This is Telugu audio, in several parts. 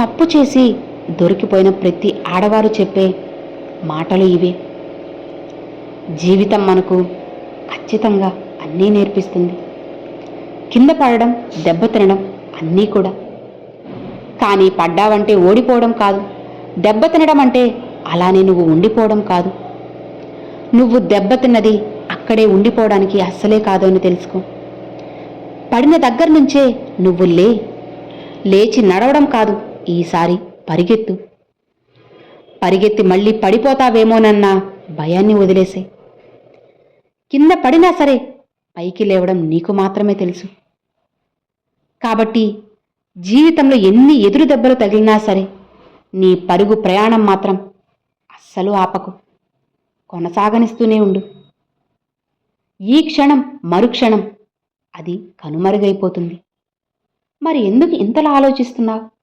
తప్పు చేసి దొరికిపోయిన ప్రతి ఆడవారు చెప్పే మాటలు ఇవే. జీవితం మనకు ఖచ్చితంగా అన్నీ నేర్పిస్తుంది. కింద పడడం దెబ్బ తినడం అన్నీ కూడా. కానీ పడ్డావంటే ఓడిపోవడం కాదు. దెబ్బ తినడం అంటే అలానే నువ్వు ఉండిపోవడం కాదు. నువ్వు దెబ్బతిన్నది అక్కడే ఉండిపోవడానికి అస్సలే కాదు అని తెలుసుకో. పడిన దగ్గర నుంచే నువ్వు లే. లేచి నడవడం కాదు. ఈసారి పరిగెత్తు. పరిగెత్తి మళ్ళీ పడిపోతావేమోనన్న భయాన్ని వదిలేసే. కింద పడినా సరే పైకి లేవడం నీకు మాత్రమే తెలుసు. కాబట్టి జీవితంలో ఎన్ని ఎదురు దెబ్బలు తగిలినా సరే నీ పరుగు ప్రయాణం మాత్రం అస్సలు ఆపకు. కొనసాగనిస్తూనే ఉండు. ఈ క్షణం మరుక్షణం అది కనుమరుగైపోతుంది. మరి ఎందుకు ఇంతలా ఆలోచిస్తున్నావు?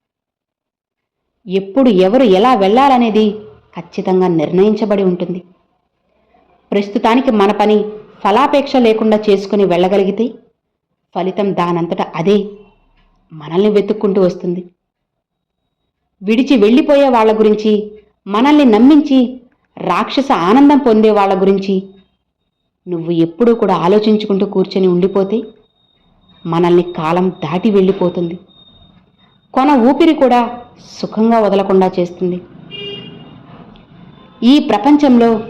ఎప్పుడు ఎవరు ఎలా వెళ్ళాలనేది ఖచ్చితంగా నిర్ణయించబడి ఉంటుంది. ప్రస్తుతానికి మన పని ఫలాపేక్ష లేకుండా చేసుకుని వెళ్ళగలిగితే ఫలితం దానంతట అదే మనల్ని వెతుక్కుంటూ వస్తుంది. విడిచి వెళ్ళిపోయే వాళ్ళ గురించి మనల్ని నమ్మించి రాక్షస ఆనందం పొందే వాళ్ళ గురించి నువ్వు ఎప్పుడూ కూడా ఆలోచించుకుంటూ కూర్చొని ఉండిపోతే మనల్ని కాలం దాటి వెళ్ళిపోతుంది. కొన ఊపిరి కూడా సుఖంగా వదలకుండా చేస్తుంది. ఈ ప్రపంచంలో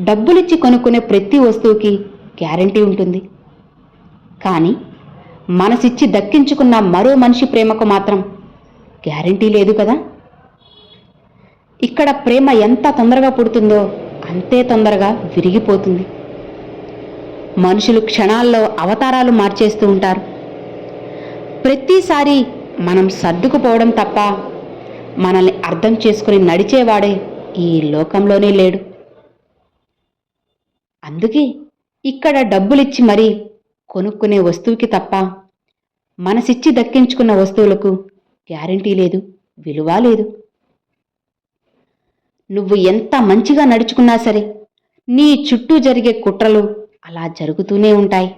డబ్బులిచ్చి కొనుక్కునే ప్రతి వస్తువుకి గ్యారంటీ ఉంటుంది. కానీ మనసిచ్చి దక్కించుకున్న మరో మనిషి ప్రేమకు మాత్రం గ్యారంటీ లేదు కదా? ఇక్కడ ప్రేమ ఎంత తొందరగా పుడుతుందో అంతే తొందరగా విరిగిపోతుంది. మనుషులు క్షణాల్లో అవతారాలు మార్చేస్తూ ఉంటారు. ప్రతిసారి మనం సర్దుకుపోవడం తప్ప మనల్ని అర్థం చేసుకుని నడిచేవాడే ఈ లోకంలోనే లేడు. అందుకే ఇక్కడ డబ్బులిచ్చి మరీ కొనుక్కునే వస్తువుకి తప్ప మనసిచ్చి దక్కించుకున్న వస్తువులకు గ్యారంటీ లేదు విలువ లేదు. నువ్వు ఎంత మంచిగా నడుచుకున్నా సరే నీ చుట్టూ జరిగే కుట్రలు అలా జరుగుతూనే ఉంటాయి.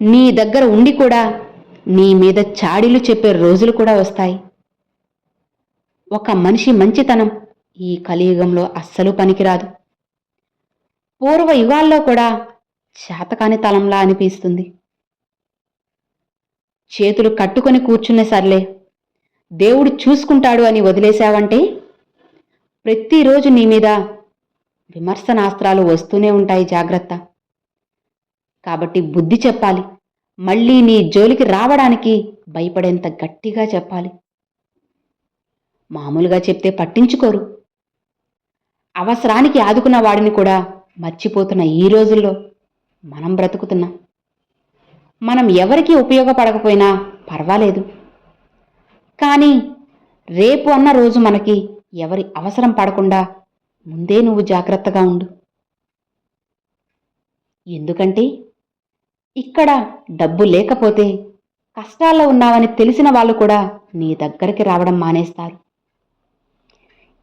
నీ దగ్గర ఉండి కూడా నీ మీద చాడీలు చెప్పే రోజులు కూడా వస్తాయి. ఒక మనిషి మంచితనం ఈ కలియుగంలో అస్సలు పనికిరాదు. పూర్వ యుగాల్లో కూడా శాతకాని తలంలా అనిపిస్తుంది. చేతులు కట్టుకొని కూర్చునే సర్లే దేవుడు చూసుకుంటాడు అని వదిలేశావంటే ప్రతిరోజు నీ మీద విమర్శనాస్త్రాలు వస్తూనే ఉంటాయి జాగ్రత్త. కాబట్టి బుద్ధి చెప్పాలి మళ్ళీ నీ జోలికి రావడానికి భయపడేంత గట్టిగా చెప్పాలి. మామూలుగా చెప్తే పట్టించుకోరు. అవసరానికి ఆదుకున్న వాడిని కూడా మర్చిపోతున్న ఈ రోజుల్లో మనం బ్రతుకుతున్నాం. మనం ఎవరికి ఉపయోగపడకపోయినా పర్వాలేదు. కానీ రేపు అన్న రోజు మనకి ఎవరి అవసరం పడకుండా ముందే నువ్వు జాగ్రత్తగా ఉండు. ఎందుకంటే ఇక్కడ డబ్బు లేకపోతే కష్టాల్లో ఉన్నావని తెలిసిన వాళ్ళు కూడా నీ దగ్గరికి రావడం మానేస్తారు.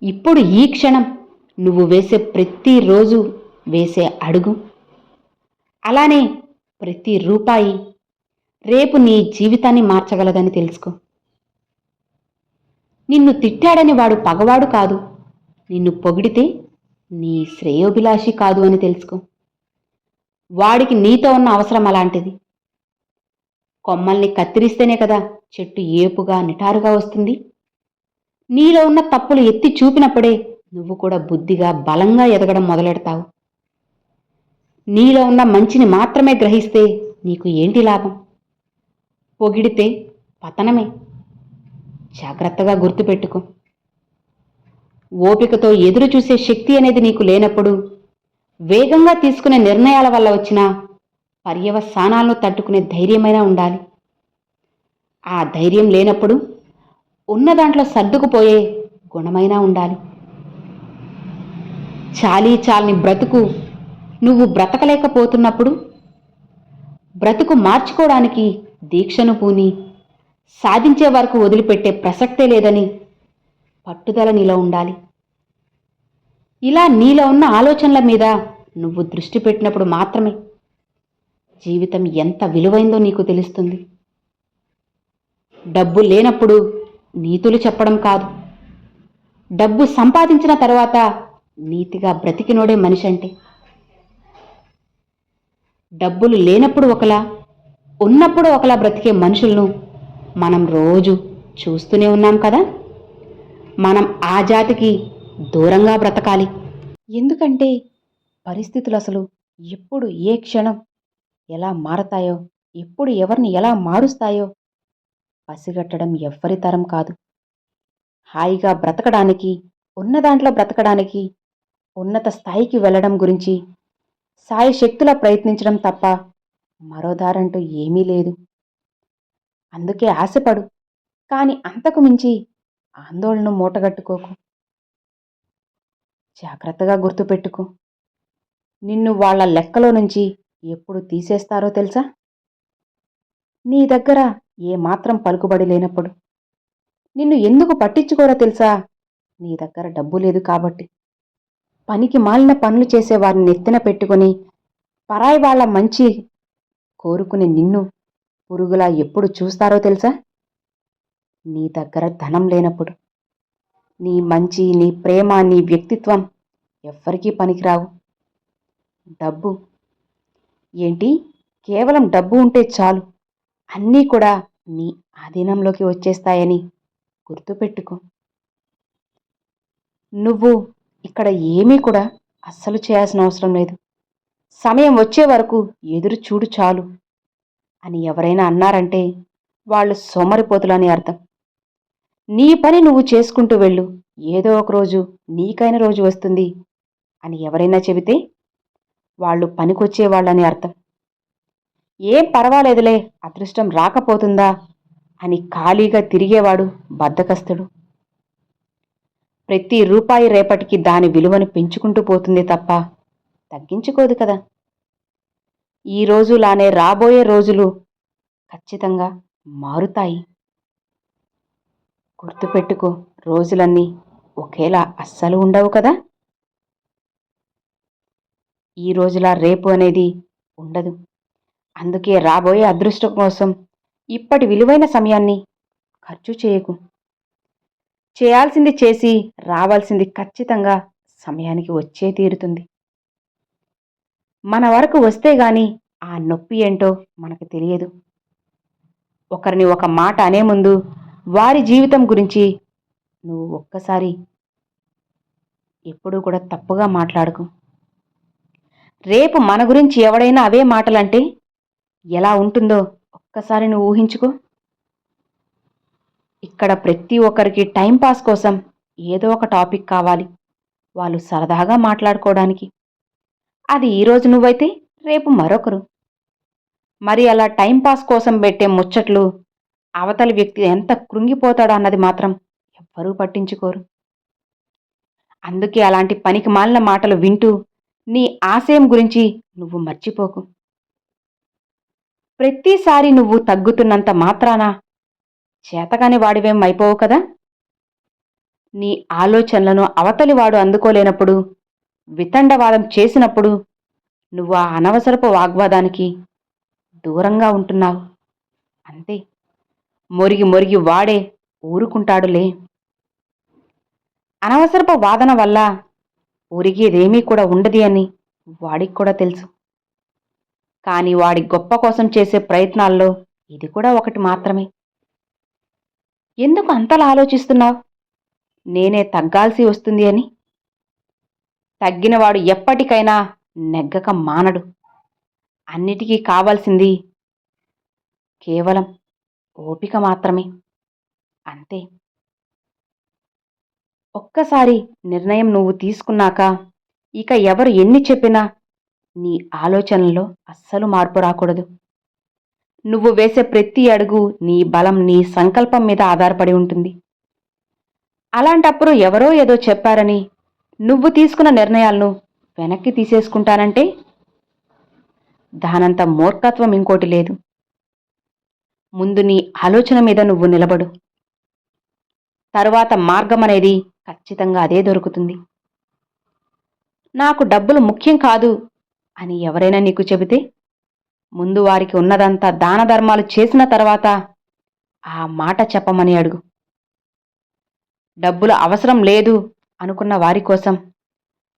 ఇప్పుడు ఈ క్షణం నువ్వు వేసే ప్రతిరోజు వేసే అడుగు. అలానే ప్రతి రూపాయి రేపు నీ జీవితాన్ని మార్చగలదని తెలుసుకో. నిన్ను తిట్టాడని వాడు పగవాడు కాదు. నిన్ను పొగిడితే నీ శ్రేయోభిలాషి కాదు అని తెలుసుకో. వాడికి నీతో ఉన్న అవసరం అలాంటిది. కొమ్మల్ని కత్తిరిస్తేనే కదా చెట్టు ఏపుగా నిటారుగా వస్తుంది. నీలో ఉన్న తప్పులు ఎత్తి చూపినప్పుడే నువ్వు కూడా బుద్ధిగా బలంగా ఎదగడం మొదలెడతావు. నీలో ఉన్న మంచిని మాత్రమే గ్రహిస్తే నీకు ఏంటి లాభం? పొగిడితే పతనమే. జాగ్రత్తగా గుర్తుపెట్టుకో. ఓపికతో ఎదురు చూసే శక్తి అనేది నీకు లేనప్పుడు వేగంగా తీసుకునే నిర్ణయాల వల్ల వచ్చిన పర్యవసానాలను తట్టుకునే ధైర్యమైనా ఉండాలి. ఆ ధైర్యం లేనప్పుడు ఉన్న దాంట్లో సర్దుకుపోయే గుణమైనా ఉండాలి. చాలీ చాలని బ్రతుకు నువ్వు బ్రతకలేకపోతున్నప్పుడు బ్రతుకు మార్చుకోవడానికి దీక్షను పూని సాధించే వరకు వదిలిపెట్టే ప్రసక్తే లేదని పట్టుదల నీలో ఉండాలి. ఇలా నీలో ఉన్న ఆలోచనల మీద నువ్వు దృష్టి పెట్టినప్పుడు మాత్రమే జీవితం ఎంత విలువైందో నీకు తెలుస్తుంది. డబ్బు లేనప్పుడు నీతులు చెప్పడం కాదు. డబ్బు సంపాదించిన తర్వాత నీతిగా బ్రతికినోడే మనిషి అంటే. డబ్బులు లేనప్పుడు ఒకలా ఉన్నప్పుడు ఒకలా బ్రతికే మనుషులను మనం రోజు చూస్తూనే ఉన్నాం కదా. మనం ఆ జాతికి దూరంగా బ్రతకాలి. ఎందుకంటే పరిస్థితులు అసలు ఎప్పుడు ఏ క్షణం ఎలా మారతాయో ఎప్పుడు ఎవరిని ఎలా మారుస్తాయో పసిగట్టడం ఎవ్వరి తరం కాదు. హాయిగా బ్రతకడానికి ఉన్న దాంట్లో బ్రతకడానికి ఉన్నత స్థాయికి వెళ్ళడం గురించి సాయి శక్తులా ప్రయత్నించడం తప్ప మరో దారంటూ ఏమీ లేదు. అందుకే ఆశపడు కాని అంతకు మించి ఆందోళన మూటగట్టుకోకు. జాగ్రత్తగా గుర్తుపెట్టుకో. నిన్ను వాళ్ళ లెక్కలో నుంచి ఎప్పుడు తీసేస్తారో తెలుసా? నీ దగ్గర ఏ మాత్రం పలుకుబడి లేనప్పుడు. నిన్ను ఎందుకు పట్టించుకోరా తెలుసా? నీ దగ్గర డబ్బు లేదు కాబట్టి. పనికి మాలిన పనులు చేసే వారిని నెత్తిన పెట్టుకుని పరాయి వాళ్ళ మంచి కోరుకునే నిన్ను పురుగులా ఎప్పుడు చూస్తారో తెలుసా? నీ దగ్గర ధనం లేనప్పుడు. నీ మంచి నీ ప్రేమ నీ వ్యక్తిత్వం ఎవ్వరికీ పనికిరావు. డబ్బు. ఏంటి? కేవలం డబ్బు ఉంటే చాలు. అన్నీ కూడా నీ ఆధీనంలోకి వచ్చేస్తాయని గుర్తుపెట్టుకో. నువ్వు ఇక్కడ ఏమీ కూడా అస్సలు చేయాల్సిన అవసరం లేదు. సమయం వచ్చే వరకు ఎదురు చూడు చాలు అని ఎవరైనా అన్నారంటే వాళ్ళు సోమరిపోతులని అర్థం. నీ పని నువ్వు చేసుకుంటూ వెళ్ళు. ఏదో ఒక రోజు నీకైన రోజు వస్తుంది అని ఎవరైనా చెబితే వాళ్ళు పనికొచ్చేవాళ్ళని అర్థం. ఏం పర్వాలేదులే అదృష్టం రాకపోతుందా? అని ఖాళీగా తిరిగేవాడు బద్దకస్తుడు. ప్రతి రూపాయి రేపటికి దాని విలువను పెంచుకుంటూ పోతుంది తప్ప తగ్గించుకోదు కదా. ఈ రోజులానే రాబోయే రోజులు ఖచ్చితంగా మారుతాయి. గుర్తుపెట్టుకో రోజులన్నీ ఒకేలా అస్సలు ఉండవు కదా. ఈ రోజులా రేపు అనేది ఉండదు. అందుకే రాబోయే అదృష్టం కోసం ఇప్పటి విలువైన సమయాన్ని ఖర్చు చేయకు. చేయాల్సింది చేసి రావాల్సింది ఖచ్చితంగా సమయానికి వచ్చే తీరుతుంది. మన వరకు వస్తే గాని ఆ నొప్పి ఏంటో మనకు తెలియదు. ఒకరిని ఒక మాట అనే ముందు వారి జీవితం గురించి నువ్వు ఒక్కసారి ఎప్పుడూ కూడా తప్పుగా మాట్లాడకు. రేపు మన గురించి ఎవడైనా అవే మాటలంటే ఎలా ఉంటుందో ఒక్కసారి నువ్వు ఊహించుకో. ఇక్కడ ప్రతి ఒక్కరికి టైంపాస్ కోసం ఏదో ఒక టాపిక్ కావాలి. వాళ్ళు సరదాగా మాట్లాడుకోవడానికి. అది ఈరోజు నువ్వైతే రేపు మరొకరు. మరి అలా టైంపాస్ కోసం పెట్టే ముచ్చట్లు అవతలి వ్యక్తి ఎంత కృంగిపోతాడో అన్నది మాత్రం ఎవ్వరూ పట్టించుకోరు. అందుకే అలాంటి పనికి మాలిన మాటలు వింటూ నీ ఆశయం గురించి నువ్వు మర్చిపోకు. ప్రతిసారి నువ్వు తగ్గుతున్నంత మాత్రాన? చేతగాని వాడివేం అయిపోవు కదా? నీ ఆలోచనలను అవతలివాడు అందుకోలేనప్పుడు వితండవాదం చేసినప్పుడు నువ్వు ఆ అనవసరపు వాగ్వాదానికి దూరంగా ఉంటున్నావు. అంతే. మొరిగి మొరిగి వాడే ఊరుకుంటాడులే. అనవసరపు వాదన వల్ల ఒరిగేదేమీ కూడా ఉండది అని వాడికి కూడా తెలుసు. కానీ వాడి గొప్ప కోసం చేసే ప్రయత్నాల్లో ఇది కూడా ఒకటి మాత్రమే. ఎందుకు అంతలా ఆలోచిస్తున్నావు? నేనే తగ్గాల్సి వస్తుంది అని. తగ్గినవాడు ఎప్పటికైనా నెగ్గక మానడు. అన్నిటికీ కావాల్సింది కేవలం ఓపిక మాత్రమే. అంతే. ఒక్కసారి నిర్ణయం నువ్వు తీసుకున్నాక ఇక ఎవరు ఎన్ని చెప్పినా నీ ఆలోచనలో అస్సలు మార్పు రాకూడదు. నువ్వు వేసే ప్రతి అడుగు నీ బలం నీ సంకల్పం మీద ఆధారపడి ఉంటుంది. అలాంటప్పుడు ఎవరో ఏదో చెప్పారని నువ్వు తీసుకున్న నిర్ణయాలను వెనక్కి తీసేసుకుంటానంటే దానంత మూర్ఖత్వం ఇంకోటి లేదు. ముందు నీ ఆలోచన మీద నువ్వు నిలబడు. తరువాత మార్గం అనేది ఖచ్చితంగా అదే దొరుకుతుంది. నాకు డబ్బులు ముఖ్యం కాదు అని ఎవరైనా నీకు చెబితే ముందు వారికి ఉన్నదంతా దాన ధర్మాలు చేసిన తర్వాత ఆ మాట చెప్పమని అడుగు. డబ్బులు అవసరం లేదు అనుకున్న వారి కోసం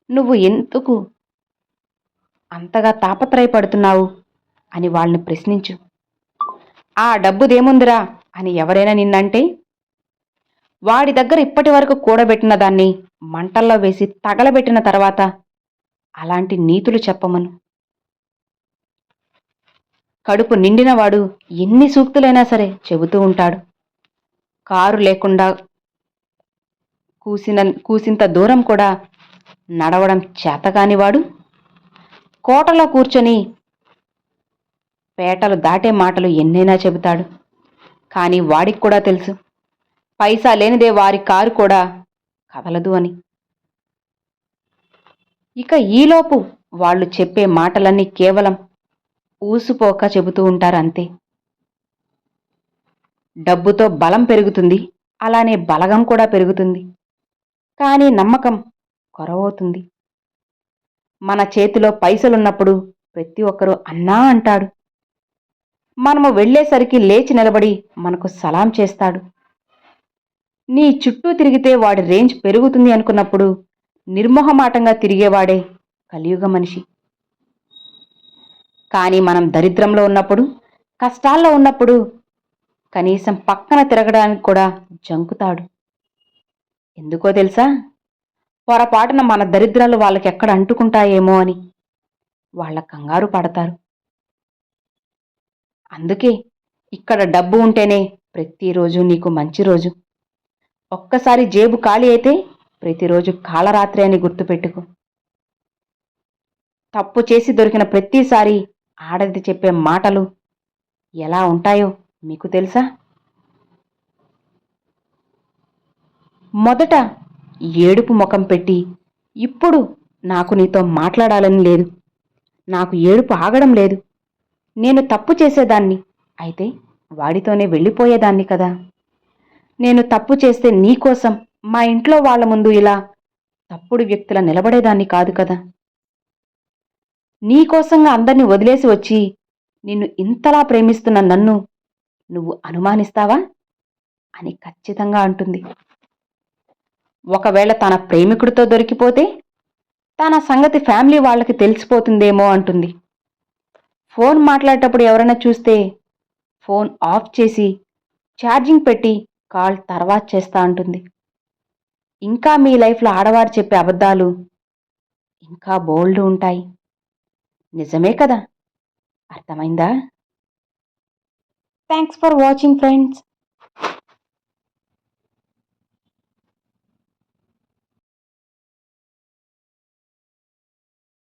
నువ్వు ఎందుకు అంతగా తాపత్రయపడుతున్నావు అని వాళ్ళని ప్రశ్నించు. ఆ డబ్బుదేముందిరా అని ఎవరైనా నిన్నంటే వాడి దగ్గర ఇప్పటి వరకు కూడబెట్టిన దాన్ని మంటల్లో వేసి తగలబెట్టిన తర్వాత అలాంటి నీతులు చెప్పమను. కడుపు నిండినవాడు ఎన్ని సూక్తులైనా సరే చెబుతూ ఉంటాడు. కారు లేకుండా కూసిన కూసింత దూరం కూడా నడవడం చేతకానివాడు కోటలో కూర్చొని పేటలు దాటే మాటలు ఎన్నైనా చెబుతాడు. కానీ వాడికి కూడా తెలుసు. పైసా లేనిదే వారి కారు కూడా కదలదు అని. ఇక ఈలోపు వాళ్ళు చెప్పే మాటలన్నీ కేవలం ఊసుపోక చెబుతూ ఉంటారు అంతే డబ్బుతో బలం పెరుగుతుంది అలానే బలగం కూడా పెరుగుతుంది. కానీ నమ్మకం కొరవవుతుంది. మన చేతిలో పైసలున్నప్పుడు ప్రతి ఒక్కరూ అన్నా అంటాడు. మనము వెళ్ళేసరికి లేచి నిలబడి మనకు సలాం చేస్తాడు. నీ చుట్టూ తిరిగితే వాడి రేంజ్ పెరుగుతుంది అనుకున్నప్పుడు నిర్మోహమాటంగా తిరిగేవాడే కలియుగ మనిషి. కానీ మనం దరిద్రంలో ఉన్నప్పుడు కష్టాల్లో ఉన్నప్పుడు కనీసం పక్కన తిరగడానికి కూడా జంకుతాడు. ఎందుకో తెలుసా? పొరపాటున మన దరిద్రాలు వాళ్ళకి ఎక్కడ అంటుకుంటాయేమో అని వాళ్ళ కంగారు పడతారు. అందుకే ఇక్కడ డబ్బు ఉంటేనే ప్రతిరోజు నీకు మంచి రోజు. ఒక్కసారి జేబు ఖాళీ అయితే ప్రతిరోజు కాలరాత్రి అని గుర్తుపెట్టుకో. తప్పు చేసి దొరికిన ప్రతిసారి ఆడది చెప్పే మాటలు ఎలా ఉంటాయో మీకు తెలుసా? మొదట ఏడుపు ముఖం పెట్టి ఇప్పుడు నాకు నీతో మాట్లాడాలని లేదు. నాకు ఏడుపు ఆగడం లేదు. నేను తప్పు చేసేదాన్ని అయితే వాడితోనే వెళ్ళిపోయేదాన్ని కదా. నేను తప్పు చేస్తే నీకోసం మా ఇంట్లో వాళ్ళ ముందు ఇలా తప్పుడు వ్యక్తుల నిలబడేదాన్ని కాదు కదా. నీకోసంగా అందర్నీ వదిలేసి వచ్చి నిన్ను ఇంతలా ప్రేమిస్తున్న నన్ను నువ్వు అనుమానిస్తావా? అని ఖచ్చితంగా అంటుంది. ఒకవేళ తన ప్రేమికుడితో దొరికిపోతే తన సంగతి ఫ్యామిలీ వాళ్ళకి తెలిసిపోతుందేమో అంటుంది. ఫోన్ మాట్లాడేటప్పుడు ఎవరైనా చూస్తే ఫోన్ ఆఫ్ చేసి ఛార్జింగ్ పెట్టి కాల్ తర్వాత చేస్తా అంటుంది. ఇంకా మీ లైఫ్లో ఆడవారు చెప్పే అబద్ధాలు ఇంకా బోల్డ్ ఉంటాయి. నిజమే కదా? అర్థమైందా? Thanks for watching friends